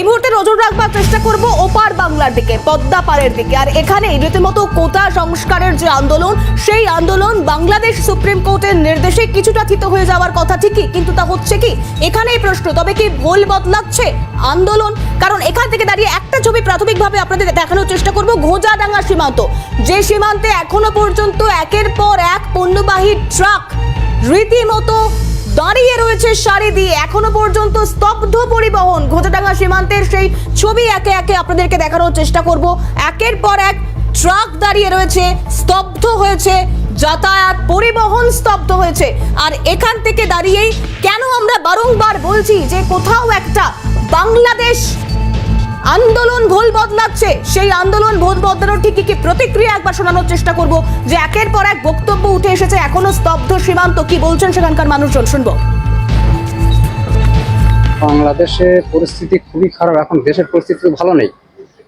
এই মুহূর্তে নজর রাখবার চেষ্টা করব ওপার বাংলার দিকে, পদ্মা পাড়ের দিকে। আর এখানে রীতিমতো কোটা সংস্কারের যে আন্দোলন, সেই আন্দোলন বাংলাদেশ সুপ্রিম কোর্টের নির্দেশে কিছুটা থিত হয়ে যাওয়ার কথা ঠিকই, কিন্তু তা হচ্ছে কি, এখানেই প্রশ্ন, তবে কি ভুল বদলাচ্ছে আন্দোলন? কারণ এখান থেকে দাঁড়িয়ে একটা ছবি প্রাথমিকভাবে আপনাদের দেখানোর চেষ্টা করব, ঘোজাডাঙ্গা সীমান্ত। যে সীমান্তে এখনও পর্যন্ত একের পর এক পণ্যবাহী ট্রাক রীতিমতো দাঁড়িয়ে রয়েছে সারি দিয়ে, এখনও পর্যন্ত স্তব্ধ পরিবহন। ঘোটাডাঙ্গা সীমান্তের সেই ছবি একে একে আপনাদেরকে দেখানোর চেষ্টা করব। একের পর এক ট্রাক দাঁড়িয়ে রয়েছে, স্তব্ধ হয়েছে, যাতায়াত পরিবহন স্তব্ধ হয়েছে। আর এখান থেকে দাঁড়িয়েই কেন আমরা বারংবার বলছি যে কোথাও একটা বাংলাদেশ আন্দোলন ভুল বদলাচ্ছে? সেই আন্দোলন ভুল বদলানোর ঠিক কি প্রতিক্রিয়া একবার শোনানোর চেষ্টা করব? যে একের পর এক বক্তব্য উঠে এসেছে, এখনও স্তব্ধ সীমান্ত। কি বলছেন সেখানকার মানুষজন? শুনব। বাংলাদেশে পরিস্থিতি খুবই খারাপ এখন দেশের পরিস্থিতি তো ভালো নেই।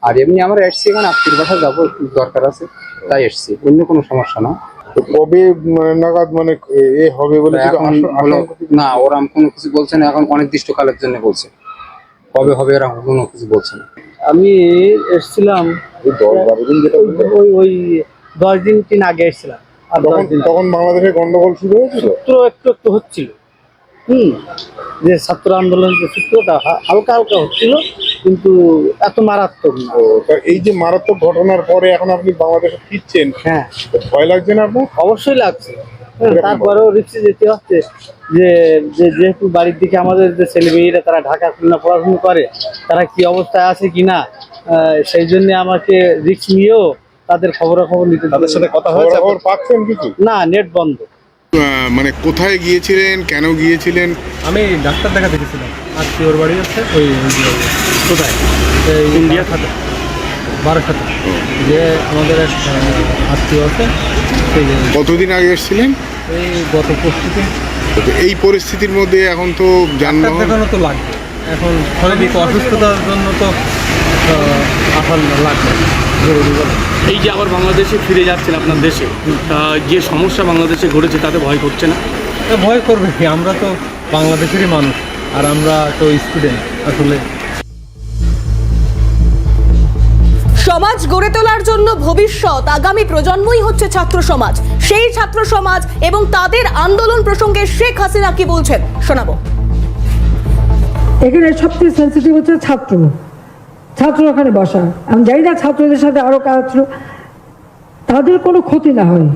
আর এমনি আমরা এসছি এখানে আত্মীয় বাসা যাব একটু দরকার আছে তাই এসছি অন্য কোনো সমস্যা না। তো কবে মানে নাগাদ মানে এ- হবে বলে না ওরকম কোনো কিছু বলছে না এখন অনির্দিষ্টকালের জন্য বলছে। কবে হবে এরকম কোনো কিছু বলছে না। আমি এসেছিলাম ওই। ওই ওই দশ দিন তিন আগে এসেছিলাম। আর দশ তখন দিন তখন বাংলাদেশে গন্ডগোল শুরু হয়েছিল? একটু একটু হচ্ছিল। হুম যে ছাত্র আন্দোলন যে সূত্রটা হালকা হালকা হচ্ছিল কিন্তু এত মারাত্মক না। এই যে মারাত্মক ঘটনার পরে এখন আপনি বাংলাদেশে ফিরছেন হ্যাঁ। ভয় লাগছে না আপনার? অবশ্যই লাগছে। হ্যাঁ, তারপরেও রিক্সে যেতে হচ্ছে যে যে যেহেতু বাড়ির দিকে আমাদের যে ছেলে মেয়েরা তারা ঢাকা খুলনা পড়াশোনা করে তারা কি অবস্থায় আছে কি না সেই জন্য আমাকে রিক্স নিয়েও তাদের খবরাখবর নিতে তাদের সাথে কথা কিছু? না নেট বন্ধ। মানে কোথায় গিয়েছিলেন? কেন গিয়েছিলেন? আমি ডাক্তার দেখাতে গেছিলাম। আত্মীয়র বাড়ি আছে ওই কোথায়? এই ইন্ডিয়া খাতে বারাসাতে। যে আমাদের এক আত্মীয় আছে সেই কতদিন আগে এসেছিলেন? এই গত প্রস্তুতি তো এই পরিস্থিতির মধ্যে এখন তো যানবাহন দেখানো তো লাগবে। এখন শারীরিক অসুস্থতার জন্য তো আহ, লাগবে। জরুরি বলে এই যে আবার বাংলাদেশে ফিরে যাচ্ছেন আপনার দেশে তা যে সমস্যা বাংলাদেশে ঘটেছে তাতে ভয় করছে না? ভয় করবে কি? আমরা তো বাংলাদেশেরই মানুষ আর আমরা তো স্টুডেন্ট আসলে। সমাজ গড়ে তোলার জন্য ভবিষ্যৎ আগামী প্রজন্মই হচ্ছে ছাত্র সমাজ। সেই ছাত্র সমাজ এবং তাদের আন্দোলন প্রসঙ্গে শেখ হাসিনা কি বলছেন? শোনাবো। এখানে সবচেয়ে সেন্সিটিভ হচ্ছে ছাত্র। ছাত্র ওখানে বসা। আমি জানি না ছাত্রদের সাথে আরও কাজ ছিল। তাদের কোনো ক্ষতি না হয়।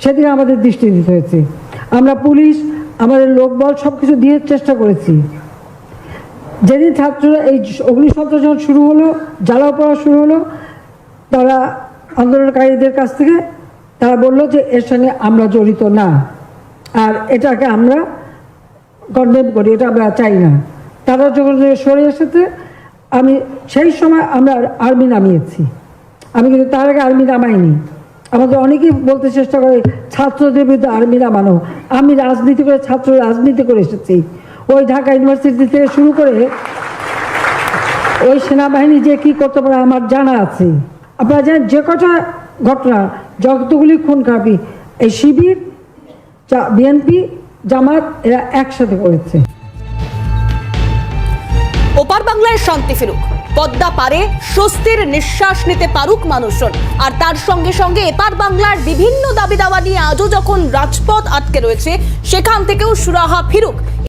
সেদিকে আমাদের দৃষ্টি দিতে হয়েছে। আমরা পুলিশ, আমাদের লোকবল সব কিছু দিয়ে চেষ্টা করেছি। যেদিন ছাত্ররা এই অগ্নিসন্ত্রাস যখন শুরু হলো জ্বালাও পড়া শুরু হলো, তারা আন্দোলনকারীদের কাছ থেকে, তারা বলল যে এর সঙ্গে আমরা জড়িত না। আর এটাকে আমরা কন্ডেম করি, এটা আমরা চাই না। তারা যখন সরে এসেছে আমি, সেই সময় আমরা আর্মি নামিয়েছি। আমি কিন্তু তার আগে আর্মি নামাইনি। আমাদের অনেকেই বলতে চেষ্টা করে, ছাত্রদের বিরুদ্ধে আর্মি নামানো। আমি রাজনীতি করে, ছাত্র রাজনীতি করে এসেছি। ওই ঢাকা ইউনিভার্সিটি থেকে শুরু করে, ওই সেনাবাহিনী যে কি করতে পারে আমার জানা আছে। আপনারা জানেন, যে কটা ঘটনা, যতগুলি খুন খাবি এই শিবির বিএনপি জামাত, এরা একসাথে করেছে। বাংলায় শান্তি ফিরুক। পদ্মা পারে স্বস্তির নিঃশ্বাস নিতে পারুক মানুষজন। আর তার সঙ্গে সঙ্গে এপার বাংলার বিভিন্ন দাবি দাওয়া নিয়ে আজও যখন রাজপথ আটকে রয়েছে, সেখান থেকেও সুরাহা ফিরুক।